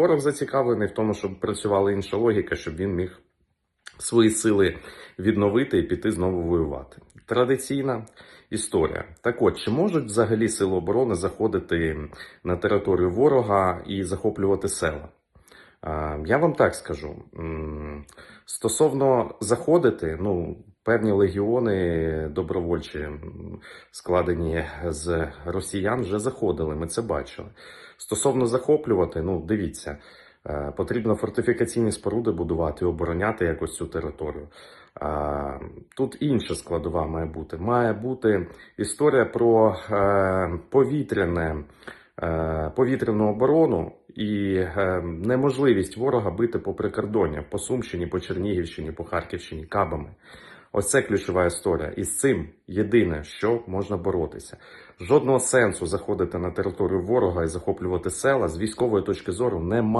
Ворог зацікавлений в тому, щоб працювала інша логіка, щоб він міг свої сили відновити і піти знову воювати. Традиційна історія. Так от, чи можуть взагалі сили оборони заходити на територію ворога і захоплювати села? Я вам так скажу. Стосовно заходити, ну, певні легіони добровольчі, складені з росіян, вже заходили, ми це бачили. Стосовно захоплювати, ну, дивіться, е, потрібно фортифікаційні споруди будувати обороняти якось цю територію. Тут інша складова має бути. Має бути історія про е, повітряне повітряну оборону і е, неможливість ворога бити по прикордоння по Сумщині, по Чернігівщині, по Харківщині, кабами. Ось це ключова історія. І з цим єдине, що можна боротися. Жодного сенсу заходити на територію ворога і захоплювати села з військової точки зору немає.